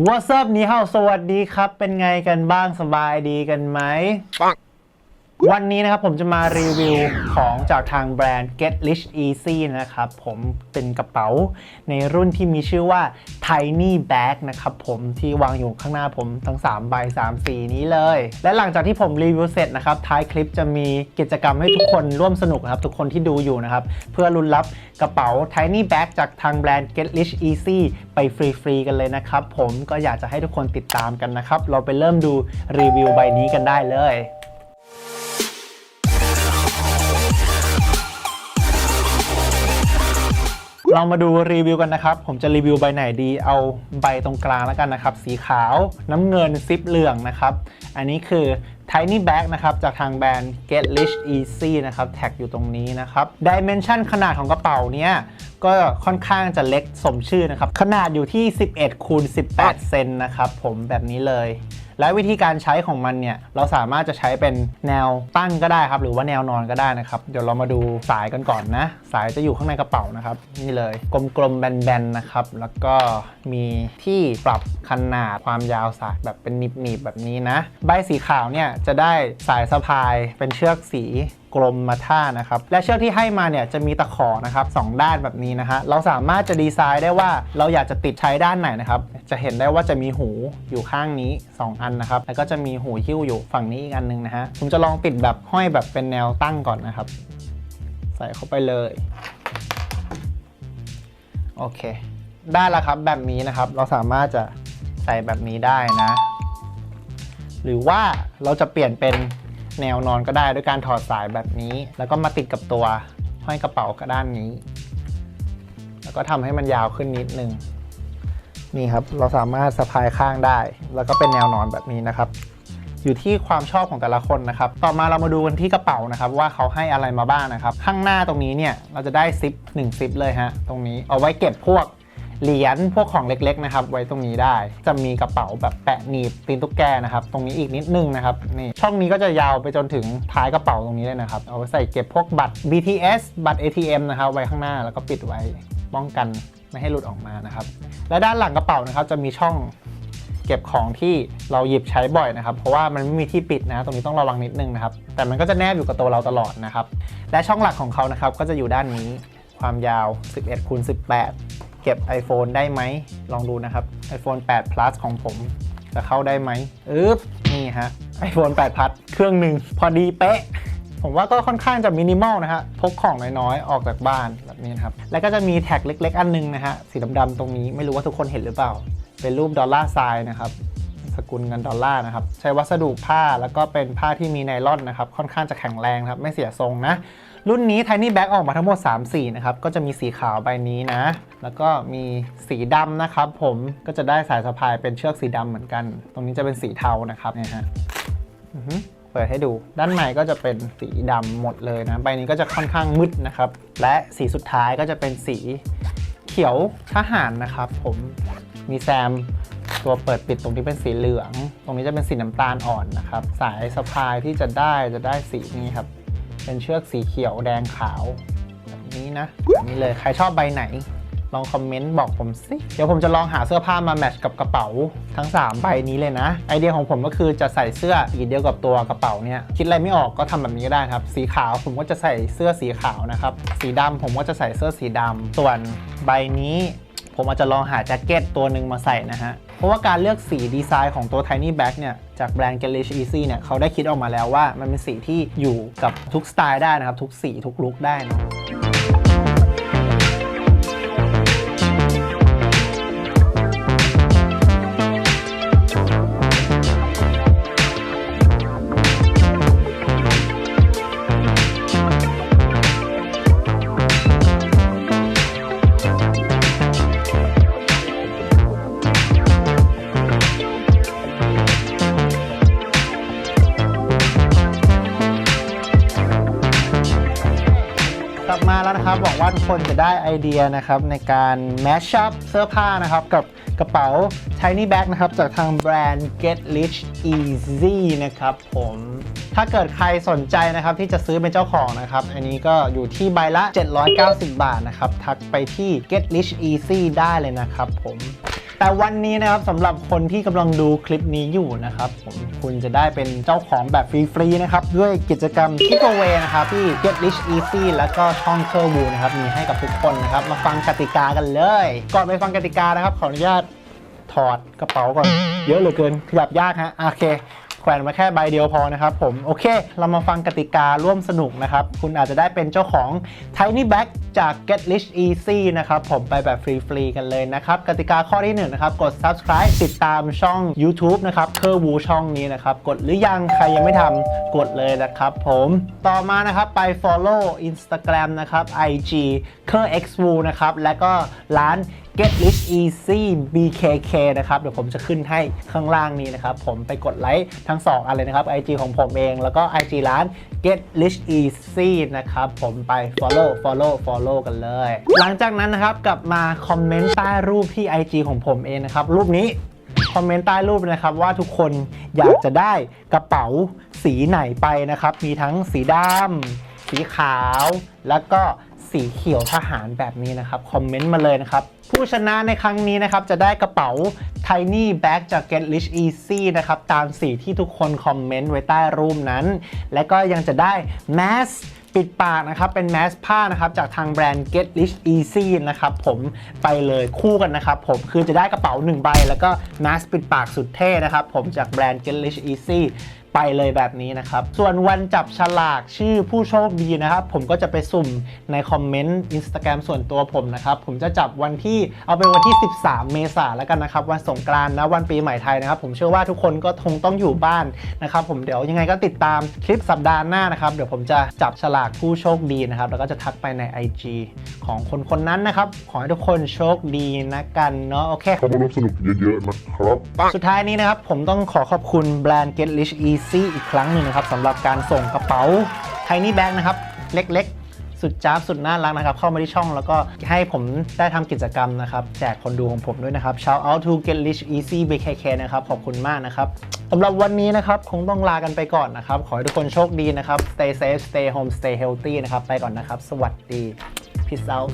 What's up นี่ฮาสวัสดีครับ เป็นไงกันบ้างสบายดีกันไหมปัง วันนี้นะครับผมจะมารีวิวของจากทางแบรนด์ Get Rich Easy นะครับผมเป็นกระเป๋าในรุ่นที่มีชื่อว่า Tiny Bag นะครับผมที่วางอยู่ข้างหน้าผมทั้ง 3 ใบ 3 สีนี้เลย และหลังจากที่ผมรีวิวเสร็จนะครับ ท้ายคลิปจะมีกิจกรรมให้ทุกคนร่วมสนุกนครับ ทุกคนที่ดูอยู่นะครับ เพื่อลุ้นรับกระเป๋า Tiny Bag จากทางแบรนด์ Get Rich Easy ไปฟรีๆกันเลยนะครับผมก็อยากจะให้ทุกคนติดตามกันนะครับเราไปเริ่มดูรีวิวใบนี้กันได้เลย เรามาดูรีวิวกันนะครับ ผมจะรีวิวใบไหนดี เอาใบตรงกลางแล้วกันนะครับ สีขาวน้ำเงินซิปเหลืองนะครับ อันนี้คือ Tiny Bag นะครับ จากทางแบรนด์ Get Rich Easy นะครับ แท็กอยู่ตรงนี้นะครับ Dimension ขนาดของกระเป๋าเนี้ยก็ค่อนข้างจะเล็กสมชื่อนะครับ ขนาดอยู่ที่ 11คูณ18 เซนนะครับ ผมแบบนี้เลย และวิธีการใช้ของมันเนี่ยเราสามารถจะใช้เป็นแนวตั้งก็ได้ครับ หรือว่าแนวนอนก็ได้นะครับ เดี๋ยวเรามาดูสายกันก่อนนะ สายจะอยู่ข้างในกระเป๋านะครับ นี่เลยกลมๆแบนๆนะครับ แล้วก็มีที่ปรับขนาดความยาวสายแบบเป็นหนีบๆแบบนี้นะ ใบสีขาวเนี่ยจะได้สายสะพายเป็นเชือกสี กลมมาท่านะครับ และเชือกที่ให้มาเนี่ยจะมีตะขอนะครับสองด้านแบบนี้นะฮะ เราสามารถจะดีไซน์ได้ว่าเราอยากจะติดใช้ด้านไหนนะครับ จะเห็นได้ว่าจะมีหูอยู่ข้างนี้ 2 อันนะครับ แล้วก็จะมีหูหิ้วอยู่ฝั่งนี้อีกอันหนึงนะฮะ ผมจะลองติดแบบห้อยแบบเป็นแนวตั้งก่อนนะครับ ใส่เข้าไปเลย โอเค ได้แล้วครับแบบนี้นะครับ เราสามารถจะใส่แบบนี้ได้นะ หรือว่าเราจะเปลี่ยนเป็น แนวนอนก็ได้ด้วยการถอดสายแบบนี้ แล้วก็มาติดกับตัวห้อยกระเป๋ากระด้านนี้ แล้วก็ทำให้มันยาวขึ้นนิดนึงนี่ครับเราสามารถสะพายข้างได้ แล้วก็เป็นแนวนอนแบบนี้นะครับ อยู่ที่ความชอบของแต่ละคนนะครับ ต่อมาเรามาดูกันที่กระเป๋านะครับ ว่าเขาให้อะไรมาบ้างนะครับ ข้างหน้าตรงนี้เนี่ยเราจะได้ซิป1ซิปเลยฮะตรงนี้เอาไว้เก็บพวก เหรียญพวกของเล็กๆนะครับไว้ตรงนี้ได้ จะมีกระเป๋าแบบแปะหนีบตีนตุ๊กแกนะครับตรงนี้อีกนิดนึงนะครับนี่ช่องนี้ก็จะยาวไปจนถึงท้ายกระเป๋าตรงนี้เลยนะครับเอาไว้ใส่เก็บพวกบัตร BTS บัตร ATM นะครับไว้ข้างหน้าแล้วก็ปิดไว้ป้องกันไม่ให้หลุดออกมานะครับและด้านหลังกระเป๋านะครับจะมีช่องเก็บของที่เราหยิบใช้บ่อยนะครับ เพราะว่ามันไม่มีที่ปิดนะ ตรงนี้ต้องระวังนิดนึงนะครับ แต่มันก็จะแนบอยู่กับตัวเราตลอดนะครับ และช่องหลักของเขานะครับก็จะอยู่ด้านนี้ความยาว 11คูณ18 เก็บ iPhone ได้ไหม ลองดูนะครับ iPhone 8 plus ของผม จะเข้าได้ไหมอึ๊บนี่ฮะ iPhone 8 plus เครื่องหนึ่งพอดีเป๊ะ ผมว่าก็ค่อนข้างจะมินิมอลนะฮะ พกของน้อยๆ ออกจากบ้านแบบนี้นครับ แล้วก็จะมีแท็กเล็ก ๆ อันนึงนะฮะ สีดำๆตรงนี้ไม่รู้ว่าทุกคนเห็นหรือเปล่า เป็นรูปดอลลาร์ทรายนะครับสกุลเงินดอลลาร์นะครับ ใช้วัสดุผ้าแล้วก็เป็นผ้าที่มีไนล่อนนะครับ ค่อนข้างจะแข็งแรงครับ ไม่เสียทรงนะ รุ่นนี้ Tiny Bag ออกมาทั้งหมด 3 สีนะครับ ก็จะมีสีขาวใบนี้นะ แล้วก็มีสีดำนะครับผมก็จะได้สายสะพายเป็นเชือกสีดำเหมือนกัน ตรงนี้จะเป็นสีเทานะครับเนี่ยฮะเปิดให้ดูด้านในก็จะเป็นสีดำหมดเลยนะ ใบนี้ก็จะค่อนข้างมืดนะครับ และสีสุดท้ายก็จะเป็นสีเขียวทหารนะครับ ผมมีแซมตัวเปิดปิดตรงนี้เป็นสีเหลือง ตรงนี้จะเป็นสีน้ำตาลอ่อนนะครับ สายสะพายที่จะได้จะได้สีนี้ครับ เป็นเชือกสีเขียวแดงขาวแบบนี้นะแบบนี้เลยใครชอบใบไหน ลองคอมเมนต์บอกผมสิ เดี๋ยวผมจะลองหาเสื้อผ้ามาแมทช์กับกระเป๋าทั้ง 3 ใบนี้เลยนะ ไอเดียของผมก็คือจะใส่เสื้ออีกเดียวกับตัวกระเป๋าเนี่ย คิดอะไรไม่ออกก็ทำแบบนี้ก็ได้ครับ สีขาวผมก็จะใส่เสื้อสีขาวนะครับ สีดำผมก็จะใส่เสื้อสีดำส่วนใบนี้ ผมอาจจะลองหาแจ็คเก็ตตัวหนึ่งมาใส่นะฮะ เพราะว่าการเลือกสีดีไซน์ของตัว Tiny Bag เนี่ย จากแบรนด์ g a l i s h Easy เนี่ยเขาได้คิดออกมาแล้วว่ามันเป็นสีที่อยู่กับทุกสไตล์ได้นะครับ ทุกสีทุกลุคได้นะ นะครับ หวังว่าทุกคนจะได้ไอเดียนะครับในการแมชชัพเสื้อผ้านะครับกับกระเป๋า Tiny Bag นะครับจากทางแบรนด์ Get Rich Easy นะครับผมถ้าเกิดใครสนใจนะครับที่จะซื้อเป็นเจ้าของนะครับ อันนี้ก็อยู่ที่ใบละ 790 บาทนะครับ ทักไปที่ Get Rich Easy ได้เลยนะครับผม แต่วันนี้นะครับสำหรับคนที่กำลังดูคลิปนี้อยู่นะครับผมคุณจะได้เป็นเจ้าของแบบฟรีๆนะครับด้วยกิจกรรม Giveaway นะครับที่ Get Rich Easy แล้วก็ช่องเคอร์บูนะครับมีให้กับทุกคนนะครับมาฟังกติกากันเลย ก่อนไปฟังกติกานะครับ ขออนุญาตถอดกระเป๋าก่อน เยอะเหลือเกินแบบยากฮะอะโอเคแขวนมาแค่ใบเดียวพอนะครับผม โอเค เรามาฟังกติการ่วมสนุกนะครับ คุณอาจจะได้เป็นเจ้าของ Tiny Bag จาก Get Rich Easy นะครับ ผมไปแบบฟรีๆกันเลยนะครับ กติกาข้อที่1นะครับ กด subscribe ติดตามช่อง YouTube นะครับเคอร์วูช่องนี้นะครับ กดหรือยังใครยังไม่ทำกดเลยนะครับผมต่อมานะครับไป follow Instagram นะครับ IG เคอร์ x w o นะครับ และก็ร้าน Get Rich Easy BKK นะครับ เดี๋ยวผมจะขึ้นให้ข้างล่างนี้นะครับ ผมไปกดไลค์ทั้ง 2 อันเลยนะครับ IG ของผมเอง แล้วก็ IG ร้าน Get Rich Easy นะครับ ผมไป follow follow follow กันเลย หลังจากนั้นนะครับกลับมาคอมเมนต์ใต้รูปที่ IG ของผมเองนะครับ รูปนี้คอมเมนต์ใต้รูปนะครับว่าทุกคนอยากจะได้กระเป๋าสีไหนไปนะครับ มีทั้งสีดำสีขาว แล้วก็สีเขียวทหารแบบนี้นะครับ คอมเมนต์มาเลยนะครับ ผู้ชนะในครั้งนี้นะครับ จะได้กระเป๋า Tiny Bag จาก Get Rich Easy นะครับ ตามสีที่ทุกคนคอมเมนต์ไว้ใต้รูปนั้น และก็ยังจะได้ Mask ปิดปากนะครับ เป็นแมสผ้านะครับ จากทางแบรนด์ Get Rich Easy นะครับผมไปเลยคู่กันนะครับผมคือจะได้กระเป๋า 1 ใบ แล้วก็แมสปิดปากสุดเท่นะครับผมจากแบรนด์ Get Rich Easy ไปเลยแบบนี้นะครับ ส่วนวันจับฉลากชื่อผู้โชคดีนะครับ ผมก็จะไปสุ่มในคอมเมนต์ Instagram ส่วนตัวผมนะครับ ผมจะจับวันที่เอาเป็นวันที่ 13 เมษายนแล้วกันนะครับ วันสงกรานต์นะวันปีใหม่ไทยนะครับ ผมเชื่อว่าทุกคนก็คงต้องอยู่บ้านนะครับผมเดี๋ยวยังไงก็ติดตามคลิปสัปดาห์หน้านะครับเดี๋ยวผมจะจับฉลากผู้โชคดีนะครับ แล้วก็จะทักไปใน IG ของคนคนนั้นนะครับขอให้ทุกคนโชคดีนะกันเนาะโอเคเข้ามาร่วมสนุกเยอะๆนะครับสุดท้ายนี้นะครับผมต้องขอขอบคุณแบรนด์ Get Rich Easy อีกครั้งหนึ่งนะครับสำหรับการส่งกระเป๋า Tiny Bag นะครับ เล็กๆ สุดจ้าบสุดน่ารักนะครับ เข้ามาที่ช่องแล้วก็ให้ผมได้ทำกิจกรรมนะครับ แจกคนดูของผมด้วยนะครับ Shout out to Get Rich Easy BKK นะครับ ขอบคุณมากนะครับสำหรับวันนี้นะครับ คงต้องลากันไปก่อนนะครับ ขอให้ทุกคนโชคดีนะครับ Stay safe stay home stay healthy นะครับ ไปก่อนนะครับ สวัสดี Peace out